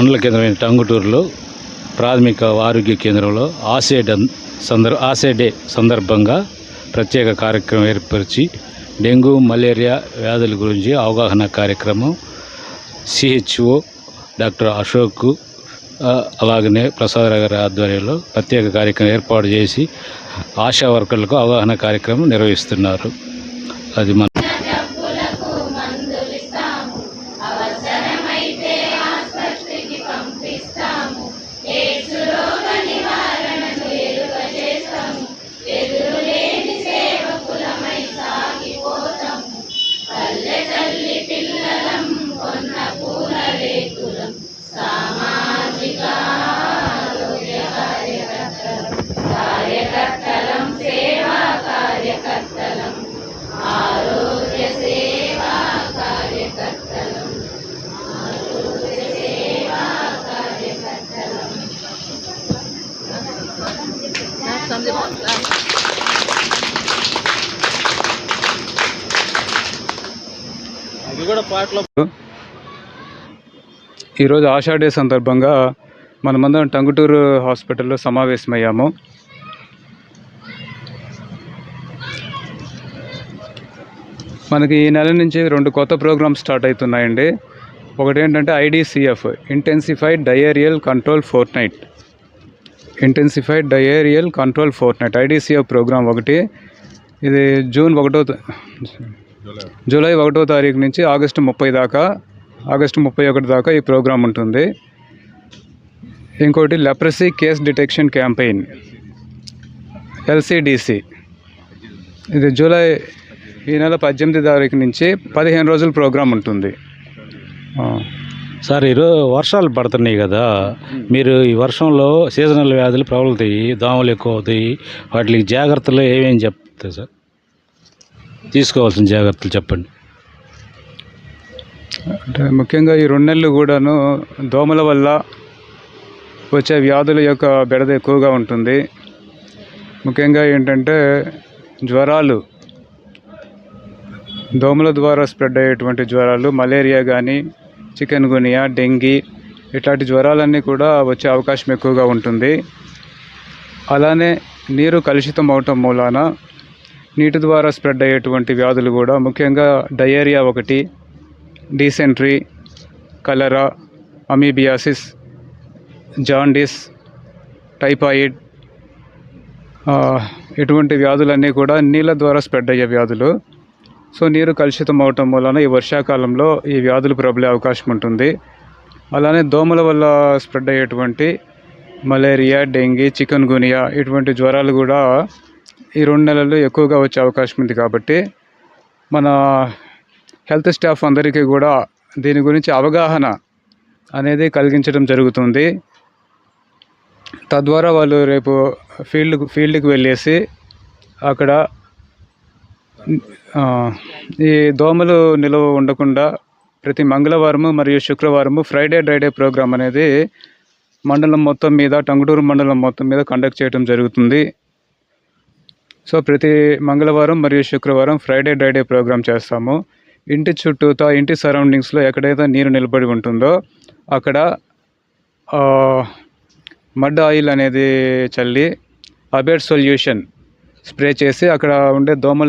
మండల కేంద్రమైన టంగుటూరులో ప్రాథమిక ఆరోగ్య కేంద్రంలో ఆసేడ్ సందర్ ఆసే డే సందర్భంగా ప్రత్యేక కార్యక్రమం ఏర్పరిచి డెంగ్యూ మలేరియా వ్యాధుల గురించి అవగాహన కార్యక్రమం సిహెచ్ఓ డాక్టర్ అశోక్ అలాగనే ప్రసాదరావు గారి ఆధ్వర్యంలో ప్రత్యేక కార్యక్రమం ఏర్పాటు చేసి ఆశా వర్కర్లకు అవగాహన కార్యక్రమం నిర్వహిస్తున్నారు. అది మన సామాజిక ఆరోగ్య కార్యకర్తలం కార్యకర్తలం సేవా కార్యకర్తలం కూడా పాటలో ఈరోజు ఆషా డే సందర్భంగా మనమందరం టంగుటూరు హాస్పిటల్లో సమావేశమయ్యాము. మనకి ఈ నెల నుంచి రెండు కొత్త ప్రోగ్రామ్స్ స్టార్ట్ అవుతున్నాయండి. ఒకటి ఏంటంటే IDCF intensified diarrheal control fortnight intensified diarrheal control fortnight IDCF programme ఒకటి. ఇది జూన్ ఒకటో జూలై ఒకటో తారీఖు నుంచి ఆగస్టు ముప్పై దాకా ఆగస్టు ముప్పై ఒకటి దాకా ఈ ప్రోగ్రాం ఉంటుంది. ఇంకోటి leprosy case detection campaign LCDC. ఇది జూలై ఈ నెల పద్దెనిమిది తారీఖు నుంచి పదిహేను రోజుల ప్రోగ్రాం ఉంటుంది. సార్ ఈరోజు వర్షాలు పడుతున్నాయి కదా. మీరు ఈ వర్షంలో సీజనల్ వ్యాధులు ప్రబలుతాయి దోమలు ఎక్కువ అవుతాయి వాటికి జాగ్రత్తలు ఏమేమి చెప్తాయి సార్? తీసుకోవాల్సిన జాగ్రత్తలు చెప్పండి. అంటే ముఖ్యంగా ఈ రెండు నెలలు కూడాను దోమల వల్ల వచ్చే వ్యాధుల యొక్క బెడద ఎక్కువగా ఉంటుంది. ముఖ్యంగా ఏంటంటే జ్వరాలు దోమల ద్వారా స్ప్రెడ్ అయ్యేటువంటి జ్వరాలు మలేరియా కానీ చికెన్ గునియా డెంగీ ఇట్లాంటి జ్వరాలన్నీ కూడా వచ్చే అవకాశం ఎక్కువగా ఉంటుంది. అలానే నీరు కలుషితం అవటం మూలాన నీటి ద్వారా స్ప్రెడ్ అయ్యేటువంటి వ్యాధులు కూడా ముఖ్యంగా డయేరియా ఒకటి dysentery cholera amoebiasis jaundice typhoid ఇటువంటి వ్యాధులన్నీ కూడా నీళ్ళ ద్వారా స్ప్రెడ్ అయ్యే వ్యాధులు. సో నీరు కలుషితం అవటం వలన ఈ వర్షాకాలంలో ఈ వ్యాధులు ప్రబలే అవకాశం ఉంటుంది. అలానే దోమల వల్ల స్ప్రెడ్ అయ్యేటువంటి మలేరియా డెంగీ చికెన్ గునియా ఇటువంటి జ్వరాలు కూడా ఈ రెండు నెలల్లో ఎక్కువగా వచ్చే అవకాశం ఉంది కాబట్టి మన హెల్త్ స్టాఫ్ అందరికీ కూడా దీని గురించి అవగాహన అనేది కలిగించడం జరుగుతుంది. తద్వారా వాళ్ళు రేపు ఫీల్డ్ ఫీల్డ్కి వెళ్ళేసి అక్కడ ఈ దోమలు నిలువ ఉండకుండా ప్రతి మంగళవారము మరియు శుక్రవారము ఫ్రైడే డ్రైడే ప్రోగ్రామ్ అనేది మండలం మొత్తం మీద టంగుటూరు మండలం మొత్తం మీద కండక్ట్ చేయడం జరుగుతుంది. సో ప్రతి మంగళవారం మరియు శుక్రవారం ఫ్రైడే డ్రైడే ప్రోగ్రామ్ చేస్తాము. ఇంటి చుట్టూతా ఇంటి సరౌండింగ్స్లో ఎక్కడైతే నీరు నిలబడి ఉంటుందో అక్కడ ఆ, మడ్ ఆయిల్ అనేది చల్లి అబేడ్ సొల్యూషన్ స్ప్రే చేసి అక్కడ ఉండే దోమలు